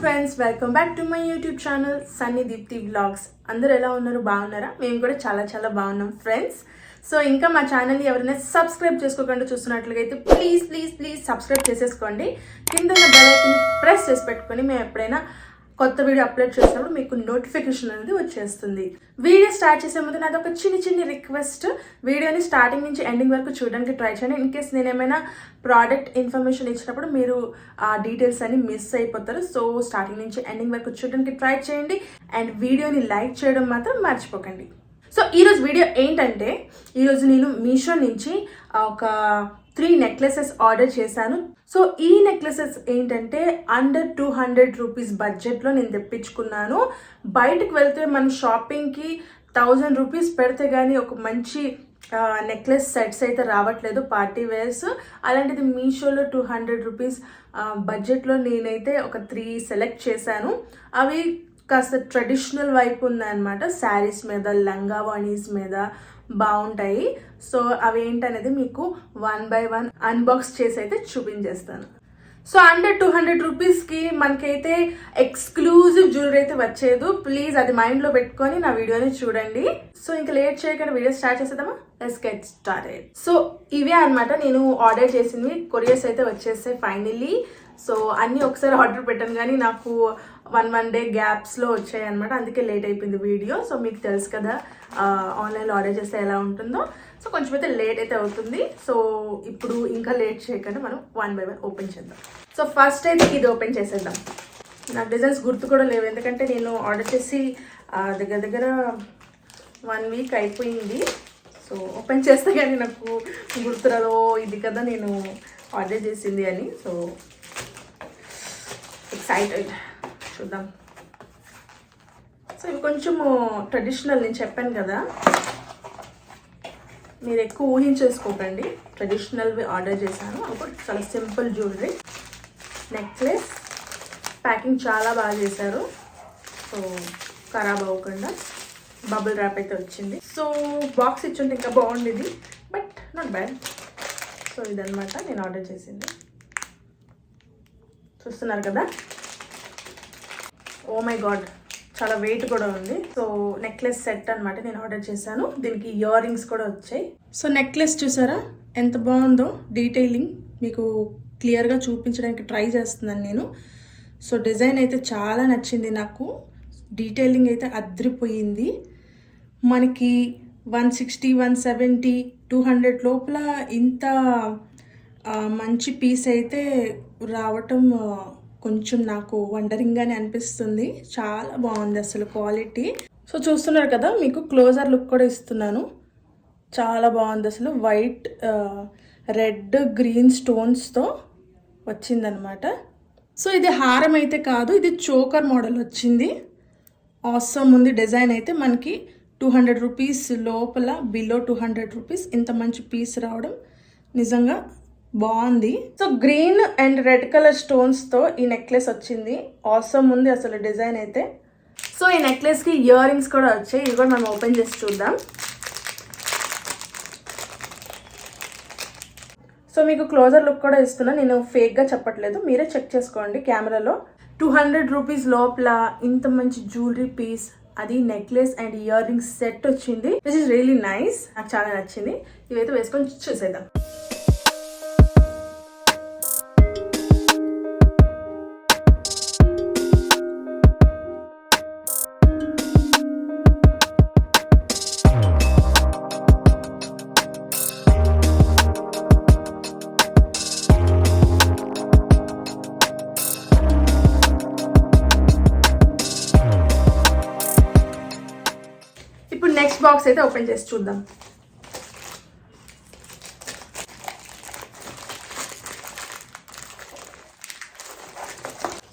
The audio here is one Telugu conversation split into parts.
Friends welcome back to my YouTube channel Sunny Deepthi vlogs అందరూ ఎలా ఉన్నారు? బాగున్నారా? మేము కూడా చాలా చాలా బాగున్నాం ఫ్రెండ్స్ సో ఇంకా మా ఛానల్ని ఎవరైనా సబ్స్క్రైబ్ చేసుకోకుండా చూస్తున్నట్లయితే ప్లీజ్ ప్లీజ్ ప్లీజ్ సబ్స్క్రైబ్ చేసేసుకోండి. కింద బెల్ ఐకన్ ప్రెస్ చేసి పెట్టుకొని మేము ఎప్పుడైనా కొత్త వీడియో అప్లోడ్ చేసినప్పుడు మీకు నోటిఫికేషన్ అనేది వచ్చేస్తుంది. వీడియో స్టార్ట్ చేసే ముందు నాది ఒక చిన్ని చిన్ని రిక్వెస్ట్ వీడియోని స్టార్టింగ్ నుంచి ఎండింగ్ వరకు చూడడానికి ట్రై చేయండి. ఇన్ కేస్ నేను ఏమైనా ప్రోడక్ట్ ఇన్ఫర్మేషన్ ఇచ్చినప్పుడు మీరు ఆ డీటెయిల్స్ అన్ని మిస్ అయిపోతారు. సో స్టార్టింగ్ నుంచి ఎండింగ్ వరకు చూడడానికి ట్రై చేయండి. అండ్ వీడియోని లైక్ చేయడం మాత్రం మర్చిపోకండి. సో ఈరోజు వీడియో ఏంటంటే ఈరోజు నేను మీషో నుంచి ఒక త్రీ నెక్లెసెస్ ఆర్డర్ చేశాను. సో ఈ నెక్లెసెస్ ఏంటంటే అండర్ టూ హండ్రెడ్ రూపీస్ బడ్జెట్లో నేను తెప్పించుకున్నాను. బయటకు వెళ్తే మన షాపింగ్కి థౌజండ్ రూపీస్ పెడితే కానీ ఒక మంచి నెక్లెస్ సెట్స్ అయితే రావట్లేదు పార్టీ వేర్స్ అలాంటిది మీషోలో టూ హండ్రెడ్ రూపీస్ బడ్జెట్లో నేనైతే ఒక త్రీ సెలెక్ట్ చేశాను. అవి కాస్త ట్రెడిషనల్ వైపు ఉందన్నమాట శారీస్ మీద లంగావాణీస్ మీద బాగుంటాయి. సో అవి ఏంటనేది మీకు వన్ బై వన్ అన్బాక్స్ చేసి అయితే చూపించేస్తాను. సో అండర్ టూ హండ్రెడ్ రూపీస్కి మనకైతే ఎక్స్క్లూజివ్ జ్యువెలరీ అయితే వచ్చేది. ప్లీజ్ అది మైండ్లో పెట్టుకొని నా వీడియోని చూడండి. సో ఇంకా లేట్ చేయకుండా వీడియో స్టార్ట్ చేసేద్దామా? లెట్స్ గెట్ స్టార్టెడ్ సో ఇవే అనమాట నేను ఆర్డర్ చేసింది. కొరియర్స్ అయితే వచ్చేసాయి ఫైనల్లీ సో అన్నీ ఒకసారి ఆర్డర్ పెట్టాను కానీ నాకు వన్ వన్ డే గ్యాప్స్లో వచ్చాయి అనమాట అందుకే లేట్ అయిపోయింది వీడియో. సో మీకు తెలుసు కదా ఆన్లైన్లో ఆర్డర్ చేస్తే ఎలా ఉంటుందో. సో కొంచెం అయితే లేట్ అయితే అవుతుంది. సో ఇప్పుడు ఇంకా లేట్ చేయకుండా మనం వన్ బై వన్ ఓపెన్ చేద్దాం. సో ఫస్ట్ అయితే ఇది ఓపెన్ చేసేద్దాం. నాకు డిజైన్స్ గుర్తు కూడా లేవు. ఎందుకంటే నేను ఆర్డర్ చేసి దగ్గర దగ్గర వన్ వీక్ అయిపోయింది. సో ఓపెన్ చేస్తే కానీ నాకు గుర్తురాదో ఇది కదా నేను ఆర్డర్ చేసింది అని. So excited. చూద్దాం. సో ఇవి కొంచెము ట్రెడిషనల్ నేను చెప్పాను కదా. మీరు ఎక్కువ ఊహించేసుకోకండి. ట్రెడిషనల్వి ఆర్డర్ చేశాను. అప్పుడు చాలా సింపుల్ జ్యువెలరీ నెక్లెస్ ప్యాకింగ్ చాలా బాగా చేశారు. సో ఖరాబ్ అవ్వకుండా బబుల్ ర్యాప్ అయితే వచ్చింది. సో బాక్స్ ఇచ్చుంటే ఇంకా బాగుండేది. బట్ నాట్ బ్యాడ్ సో ఇదనమాట నేను ఆర్డర్ చేసింది. చూస్తున్నారు కదా? ఓ మై గాడ్ చాలా వెయిట్ కూడా ఉంది. సో నెక్లెస్ సెట్ అనమాట నేను ఆర్డర్ చేశాను. దీనికి ఇయర్ రింగ్స్ కూడా వచ్చాయి. సో నెక్లెస్ చూసారా? ఎంత బాగుందో డీటెయిలింగ్ మీకు క్లియర్గా చూపించడానికి ట్రై చేస్తున్నాను నేను. సో డిజైన్ అయితే చాలా నచ్చింది నాకు. డీటెయిలింగ్ అయితే అద్రిపోయింది. మనకి one sixty one seventy two hundred లోపల ఇంత మంచి పీస్ అయితే రావటం కొంచెం నాకు వండరింగ్గానే అనిపిస్తుంది. చాలా బాగుంది అసలు క్వాలిటీ. సో చూస్తున్నారు కదా మీకు క్లోజర్ లుక్ కూడా ఇస్తున్నాను. చాలా బాగుంది అసలు. వైట్ రెడ్ గ్రీన్ స్టోన్స్తో వచ్చిందనమాట. సో ఇది హారం అయితే కాదు ఇది చోకర్ మోడల్ వచ్చింది. ఆసమ్ ఉంది. డిజైన్ అయితే మనకి టూ హండ్రెడ్ రూపీస్ లోపల బిలో టూ హండ్రెడ్ రూపీస్ ఇంత మంచి పీస్ రావడం నిజంగా బాగుంది. So green and red colour స్టోన్స్తో ఈ నెక్లెస్ వచ్చింది. ఆసమ్ ఉంది అసలు డిజైన్ అయితే. సో ఈ నెక్లెస్కి ఇయర్ రింగ్స్ కూడా వచ్చాయి. ఇవి కూడా మనం ఓపెన్ చేసి చూద్దాం. సో మీకు క్లోజర్ లుక్ కూడా ఇస్తున్నా. నేను ఫేక్గా చెప్పట్లేదు. మీరే చెక్ చేసుకోండి కెమెరాలో టూ హండ్రెడ్ రూపీస్ లోపల ఇంత మంచి జ్యువెలరీ పీస్ అది necklace and ear rings set వచ్చింది. విచ్ ఇస్ రియలీ నైస్ నాకు చాలా నచ్చింది. ఇవైతే వేసుకొని చూసేద్దాం. బాక్స్ అయితే ఓపెన్ చేసి చూద్దాం.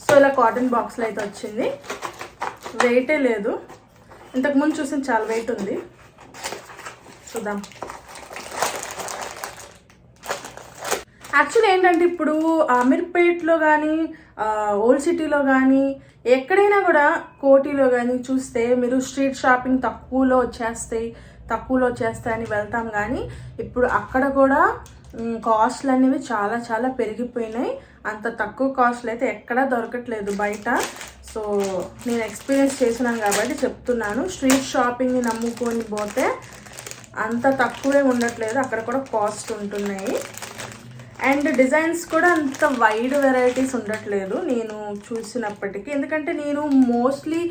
సో ఇలా కాటన్ బాక్స్లో అయితే వచ్చింది. వెయిటే లేదు. ఇంతకుముందు చూసిన చాలా వెయిట్ ఉంది. చూద్దాం. యాక్చువల్లీ ఏంటంటే ఇప్పుడు అమీర్పేట్లో కానీ ఓల్డ్ సిటీలో కానీ ఎక్కడైనా కూడా కోటిలో కానీ చూస్తే మీరు స్ట్రీట్ షాపింగ్ తక్కువలో వచ్చేస్తాయి తక్కువలో వచ్చేస్తాయని వెళ్తాం కానీ ఇప్పుడు అక్కడ కూడా కాస్ట్లు అనేవి చాలా చాలా పెరిగిపోయినాయి. అంత తక్కువ కాస్ట్లు అయితే ఎక్కడా దొరకట్లేదు బయట. సో నేను ఎక్స్పీరియన్స్ చేసినాను కాబట్టి చెప్తున్నాను. స్ట్రీట్ షాపింగ్ని నమ్ముకొని పోతే అంత తక్కువే ఉండట్లేదు. అక్కడ కూడా కాస్ట్ ఉంటున్నాయి. అండ్ డిజైన్స్ కూడా అంత వైడ్ వెరైటీస్ ఉండట్లేదు. నేను చూసినప్పటికీ. ఎందుకంటే నేను మోస్ట్లీ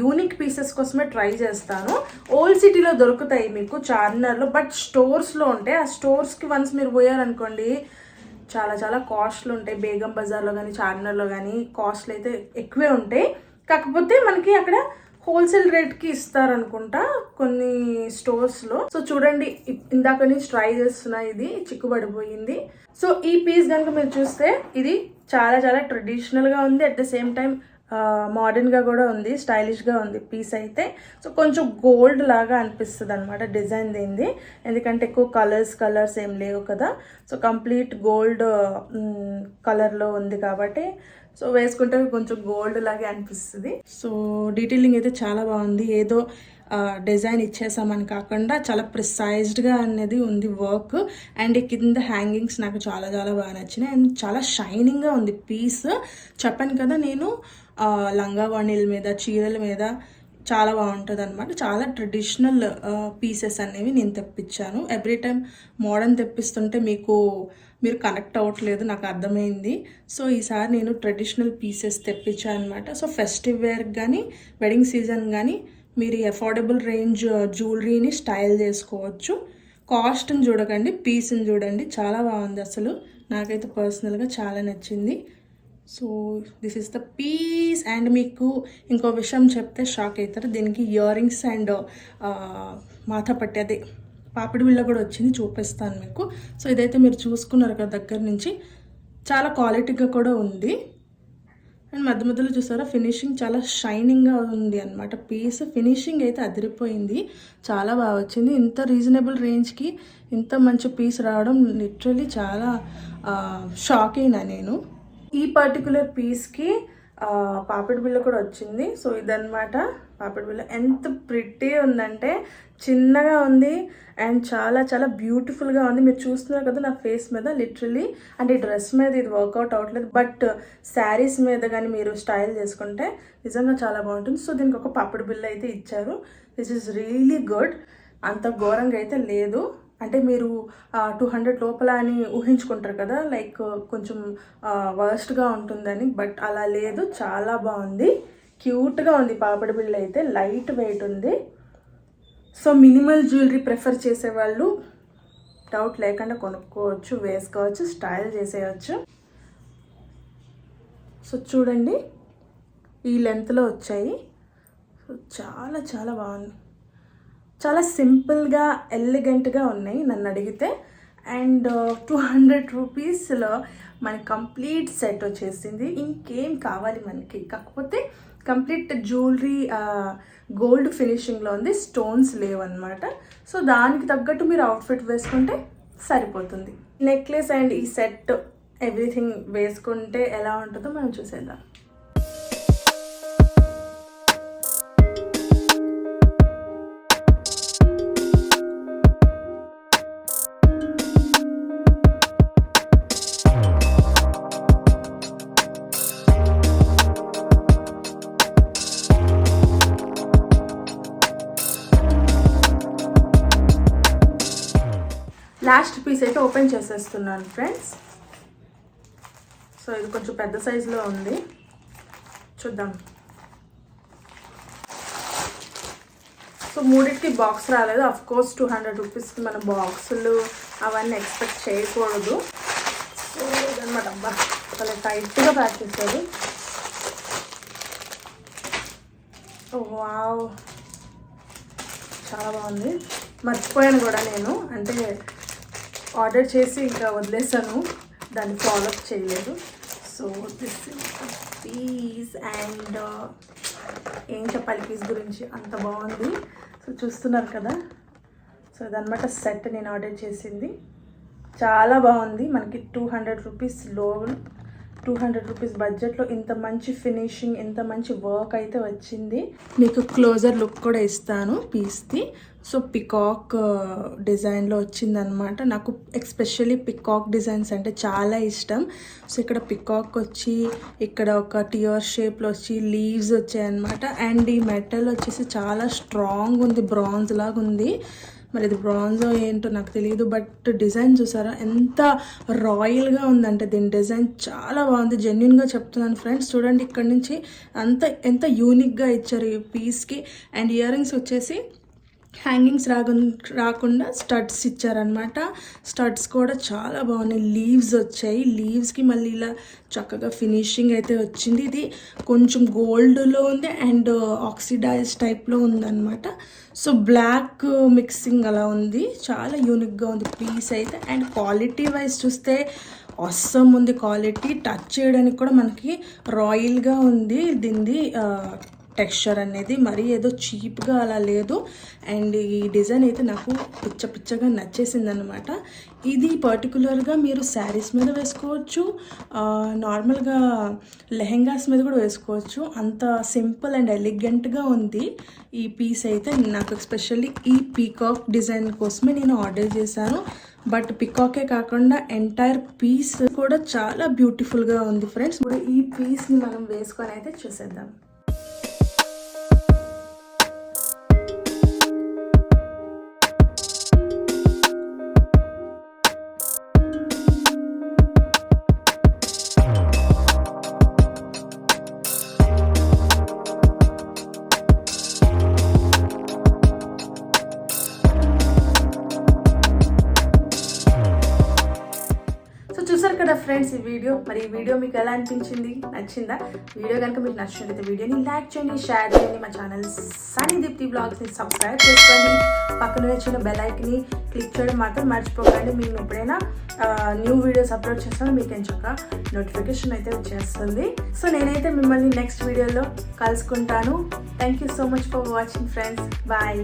యూనిక్ పీసెస్ కోసమే ట్రై చేస్తాను. ఓల్డ్ సిటీలో దొరుకుతాయి మీకు చార్మినార్లో బట్ స్టోర్స్లో ఉంటాయి. ఆ స్టోర్స్కి వన్స్ మీరు పోయారనుకోండి చాలా చాలా కాస్ట్లు ఉంటాయి. బేగం బజార్లో కానీ చార్మినార్లో కానీ కాస్ట్లు అయితే ఎక్కువే ఉంటాయి. కాకపోతే మనకి అక్కడ హోల్సేల్ రేట్కి ఇస్తారనుకుంటా కొన్ని స్టోర్స్లో సో చూడండి ఇందాక నుంచి ట్రై చేస్తున్నా ఇది చిక్కుబడిపోయింది. సో ఈ పీస్ కనుక మీరు చూస్తే ఇది చాలా చాలా ట్రెడిషనల్గా ఉంది. అట్ ద సేమ్ టైం మోడర్న్గా కూడా ఉంది స్టైలిష్గా ఉంది పీస్ అయితే. సో కొంచెం గోల్డ్ లాగా అనిపిస్తుంది అనమాట డిజైన్ దీనిది. ఎందుకంటే ఎక్కువ కలర్స్ కలర్స్ ఏం లేవు కదా. సో కంప్లీట్ గోల్డ్ కలర్లో ఉంది కాబట్టి సో వేసుకుంటే కొంచెం గోల్డ్ లాగే అనిపిస్తుంది. సో డీటెయిలింగ్ అయితే చాలా బాగుంది. ఏదో డిజైన్ ఇచ్చేసామని కాకుండా చాలా ప్రిసైజ్డ్గా అనేది ఉంది వర్క్ అండ్ ఈ కింద హ్యాంగింగ్స్ నాకు చాలా చాలా బాగా నచ్చినాయి. అండ్ చాలా షైనింగ్గా ఉంది పీస్ చెప్పాను కదా నేను లంగా వాణిల మీద చీరల మీద చాలా బాగుంటుంది అనమాట చాలా ట్రెడిషనల్ పీసెస్ అనేవి నేను తెప్పించాను. ఎవ్రీ టైం మోడర్న్ తెప్పిస్తుంటే మీకు మీరు కనెక్ట్ అవ్వట్లేదు నాకు అర్థమైంది. సో ఈసారి నేను ట్రెడిషనల్ పీసెస్ తెప్పించాను అనమాట సో ఫెస్టివ్ వేర్ కానీ వెడ్డింగ్ సీజన్ కానీ మీరు అఫోర్డబుల్ రేంజ్ జ్యువెలరీని స్టైల్ చేసుకోవచ్చు. కాస్ట్ని చూడకండి పీస్ని చూడండి. చాలా బాగుంది అసలు. నాకైతే పర్సనల్గా చాలా నచ్చింది. So this is the piece and మీకు ఇంకో విషయం చెప్తే షాక్ అవుతారు. దీనికి ఇయర్ రింగ్స్ అండ్ మాథ పట్టి అదే పాపిడి బిళ్ళ కూడా వచ్చింది. చూపిస్తాను మీకు. సో ఇదైతే మీరు చూసుకున్నారు కదా దగ్గర నుంచి. చాలా క్వాలిటీగా కూడా ఉంది. అండ్ మధ్య మధ్యలో చూసారా ఫినిషింగ్ చాలా షైనింగ్గా ఉంది అనమాట పీస్ ఫినిషింగ్ అయితే అదిరిపోయింది. చాలా బాగా వచ్చింది. ఇంత రీజనబుల్ రేంజ్కి ఇంత మంచి పీస్ రావడం లిటరలీ చాలా uh, షాక్ అయినా నేను. ఈ పర్టికులర్ పీస్కి పాపిడి బిళ్ళ కూడా వచ్చింది. సో ఇదనమాట పాపిడి బిళ్ళ. ఎంత ప్రిటీ ఉందంటే చిన్నగా ఉంది అండ్ చాలా చాలా బ్యూటిఫుల్గా ఉంది. మీరు చూస్తున్నారు కదా నా ఫేస్ మీద లిటరలీ అంటే ఈ డ్రెస్ మీద ఇది వర్కౌట్ అవ్వట్లేదు బట్ శారీస్ మీద కానీ మీరు స్టైల్ చేసుకుంటే నిజంగా చాలా బాగుంటుంది. సో దీనికి ఒక పాపిడి బిళ్ళ అయితే ఇచ్చారు. దిస్ ఈజ్ రియలీ గుడ్ అంత ఘోరంగా అయితే లేదు. అంటే మీరు టూ హండ్రెడ్ లోపల అని ఊహించుకుంటారు కదా లైక్ కొంచెం వర్స్ట్గా ఉంటుందని బట్ అలా లేదు చాలా బాగుంది. క్యూట్గా ఉంది పాపడి బిళ్ళ అయితే లైట్ వెయిట్ ఉంది. సో మినిమల్ జ్యువెలరీ ప్రిఫర్ చేసేవాళ్ళు డౌట్ లేకుండా కొనుక్కోవచ్చు వేసుకోవచ్చు స్టైల్ చేసేయచ్చు. సో చూడండి ఈ లెంత్లో వచ్చాయి. సో చాలా చాలా బాగుంది. చాలా సింపుల్గా ఎలిగెంట్గా ఉన్నాయి నన్ను అడిగితే. అండ్ టూ హండ్రెడ్ రూపీస్లో మనకి కంప్లీట్ సెట్ వచ్చేసింది. ఇంకేం కావాలి మనకి? కాకపోతే కంప్లీట్ జ్యువెలరీ గోల్డ్ ఫినిషింగ్లో ఉంది. స్టోన్స్ లేవన్నమాట. సో దానికి తగ్గట్టు మీరు అవుట్ఫిట్ వేసుకుంటే సరిపోతుంది. నెక్లెస్ అండ్ ఈ సెట్ ఎవ్రీథింగ్ వేసుకుంటే ఎలా ఉంటుందో మనం చూసేద్దాం. లాస్ట్ పీస్ అయితే ఓపెన్ చేసేస్తున్నాను ఫ్రెండ్స్ సో ఇది కొంచెం పెద్ద సైజులో ఉంది. చూద్దాం. సో మూడింటికి బాక్స్ రాలేదు. అఫ్ కోర్స్ టూ హండ్రెడ్ రూపీస్కి మన బాక్సులు అవన్నీ ఎక్స్పెక్ట్ చేయకూడదు. సో ఇదనమాట అబ్బా చాలా టైట్గా ప్యాక్ చేశారు. Oh, ఓ వావ్ చాలా బాగుంది. మర్చిపోయాను కూడా నేను. అంటే ఆర్డర్ చేసి ఇంకా వదిలేసాను. దాన్ని ఫాలోఅప్ చేయలేదు. సో దిస్ పీస్ అండ్ ఏం చెప్పాలి పీస్ గురించి? అంత బాగుంది. సో చూస్తున్నారు కదా? సో ఇదనమాట సెట్ నేను ఆర్డర్ చేసింది. చాలా బాగుంది. మనకి టూ హండ్రెడ్ రూపీస్లో టూ హండ్రెడ్ రూపీస్ బడ్జెట్లో ఇంత మంచి ఫినిషింగ్ ఇంత మంచి వర్క్ అయితే వచ్చింది. మీకు క్లోజర్ లుక్ కూడా ఇస్తాను పీస్ది. సో పికాక్ డిజైన్లో వచ్చిందనమాట నాకు ఎక్స్పెషల్లీ పికాక్ డిజైన్స్ అంటే చాలా ఇష్టం. సో ఇక్కడ పికాక్ వచ్చి ఇక్కడ ఒక టియర్ షేప్లో వచ్చి లీవ్స్ వచ్చాయన్నమాట. అండ్ ఈ మెటల్ వచ్చేసి చాలా స్ట్రాంగ్ ఉంది బ్రాంజ్ లాగా ఉంది మరి ఇది బ్రాంజో ఏంటో నాకు తెలియదు బట్ డిజైన్ చూసారా? ఎంత రాయల్గా ఉందంటే దీని డిజైన్ చాలా బాగుంది. జెన్యున్గా చెప్తున్నాను ఫ్రెండ్స్ చూడండి ఇక్కడ నుంచి అంత ఎంత యూనిక్గా ఇచ్చారు ఈ పీస్కి అండ్ ఇయర్ రింగ్స్ వచ్చేసి హ్యాంగింగ్స్ రాగు రాకుండా స్టడ్స్ ఇచ్చారనమాట స్టడ్స్ కూడా చాలా బాగున్నాయి. లీవ్స్ వచ్చాయి. లీవ్స్కి మళ్ళీ ఇలా చక్కగా ఫినిషింగ్ అయితే వచ్చింది. ఇది కొంచెం గోల్డ్లో ఉంది అండ్ ఆక్సిడైజ్ టైప్లో ఉందన్నమాట. సో బ్లాక్ మిక్సింగ్ అలా ఉంది. చాలా యూనిక్గా ఉంది పీస్ అయితే. అండ్ క్వాలిటీ వైజ్ చూస్తే అస్సం ఉంది క్వాలిటీ. టచ్ చేయడానికి కూడా మనకి రాయల్గా ఉంది దీనిది టెక్స్చర్ అనేది మరీ ఏదో చీప్గా అలా లేదు. అండ్ ఈ డిజైన్ అయితే నాకు పిచ్చ పిచ్చగా నచ్చేసింది అనమాట ఇది పర్టికులర్గా మీరు శారీస్ మీద వేసుకోవచ్చు నార్మల్గా లెహెంగాస్ మీద కూడా వేసుకోవచ్చు. అంత సింపుల్ అండ్ ఎలిగెంట్గా ఉంది. ఈ పీస్ అయితే నాకు ఎస్పెషల్లీ ఈ పీకాక్ డిజైన్ కోసమే నేను ఆర్డర్ చేశాను. బట్ పికాకే కాకుండా ఎంటైర్ పీస్ కూడా చాలా బ్యూటిఫుల్గా ఉంది ఫ్రెండ్స్. ఇప్పుడు ఈ పీస్ని మనం వేసుకొని అయితే చూసేద్దాం. వీడియో. మరి ఈ వీడియో మీకు ఎలా అనిపించింది? నచ్చిందా? వీడియో కనుక మీకు నచ్చినట్లయితే వీడియోని లైక్ చేయండి షేర్ చేయండి. మా ఛానల్ సనీ దీప్తి బ్లాగ్స్ని సబ్స్క్రైబ్ చేసుకోండి. పక్కన వచ్చిన బెల్ ఐక్ని క్లిక్ చేయడం మాత్రం మర్చిపోకండి. మేము ఎప్పుడైనా న్యూ వీడియోస్ అప్లోడ్ చేస్తామో మీకు ఎంచక నోటిఫికేషన్ అయితే వచ్చేస్తుంది. సో నేనైతే మిమ్మల్ని నెక్స్ట్ వీడియోలో కలుసుకుంటాను. Thank you so much for watching friends bye